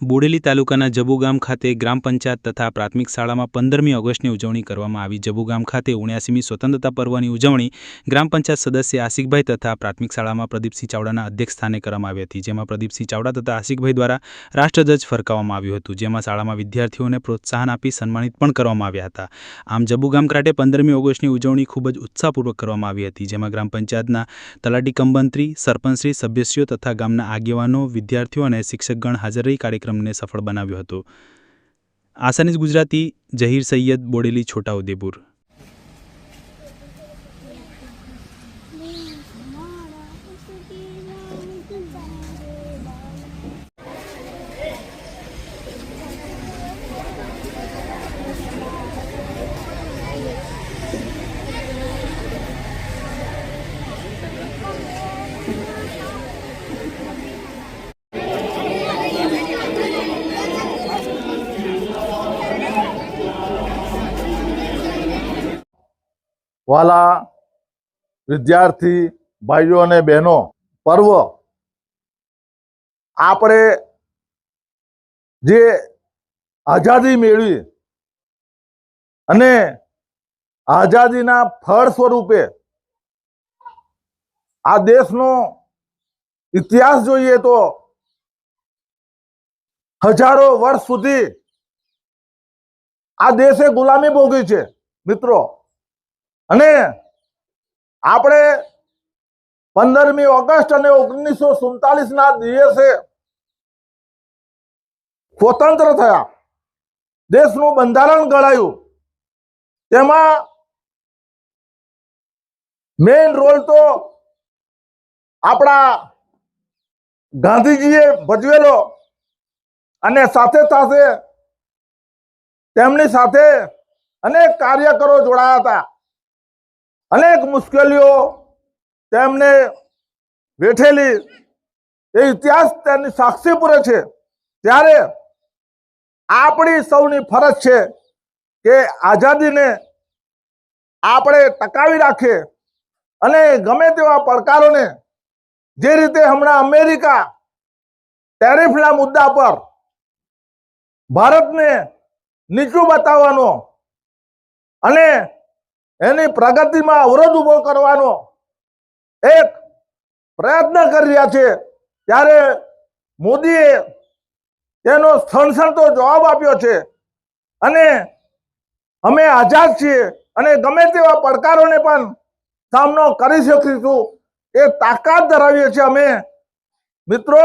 બોડેલી તાલુકાના જબુગામ ખાતે ગ્રામ પંચાયત તથા પ્રાથમિક શાળામાં પંદરમી ઓગસ્ટની ઉજવણી કરવામાં આવી. જબુગામ ખાતે ઉણ્યાસીમી સ્વતંત્રતા પર્વની ઉજવણી ગ્રામ પંચાયત સદસ્ય આશિકભાઈ તથા પ્રાથમિક શાળામાં પ્રદીપસિંહ ચાવડાના અધ્યક્ષ સ્થાને કરવામાં આવી હતી, જેમાં પ્રદીપસિંહ ચાવડા તથા આશિકભાઈ દ્વારા રાષ્ટ્રધ્વજ ફરકાવવામાં આવ્યું હતું, જેમાં શાળામાં વિદ્યાર્થીઓને પ્રોત્સાહન આપી સન્માનિત પણ કરવામાં આવ્યા હતા. આમ, જબુગામ ખાતે પંદરમી ઓગસ્ટની ઉજવણી ખૂબ જ ઉત્સાહપૂર્વક કરવામાં આવી હતી, જેમાં ગ્રામ પંચાયતના તલાટી કંબંત્રી સરપંચશ્રી, સભ્યશ્રીઓ તથા ગામના આગેવાનો, વિદ્યાર્થીઓ અને શિક્ષકગણ હાજર રહી કાર્યક્રમને સફળ બનાવ્યો હતો. આસાનીઝ ગુજરાતી જહીર સૈયદ બોડેલી છોટાઉદેપુર. વાલા વિદ્યાર્થી ભાઈઓ અને બહેનો, પર્વ આપણે જે આઝાદી મેળવી અને આઝાદીના ફળ સ્વરૂપે આ દેશનો ઇતિહાસ જોઈએ તો હજારો વર્ષ સુધી આ દેશે ગુલામી ભોગવી છે. મિત્રો અને આપણે પંદરમી ઓગસ્ટ અને ઓગણીસો સુડતાલીસ ના દિવસે સ્વતંત્ર થયા. દેશનું બંધારણ ઘડાયું. તેમાં મેઇન રોલ તો આપણા ગાંધીજીએ ભજવેલો અને સાથે સાથે તેમની સાથે અનેક કાર્યકરો જોડાયા હતા. અનેક મુશ્કેલીઓ તેમને વેઠેલી એ ઇતિહાસ તેની સાક્ષી પૂરે છે. ત્યારે આપણી સૌની ફરજ છે કે આઝાદીને આપણે ટકાવી રાખીએ અને ગમે તેવા પડકારોને જે રીતે હમણાં અમેરિકા ટેરિફના મુદ્દા પર ભારતને નીચું બતાવવાનો અને એની પ્રગતિમાં અવરોધ ઊભો કરવાનો એક પ્રયત્ન કરી રહ્યા છે. ત્યારે મોદીએ તેનો સણસણતો જવાબ આપ્યો છે. અને અમે આઝાદ છીએ અને ગમે તેવા પડકારોને પણ સામનો કરી શકીશું. એ તાકાત ધરાવીએ છીએ અમે. મિત્રો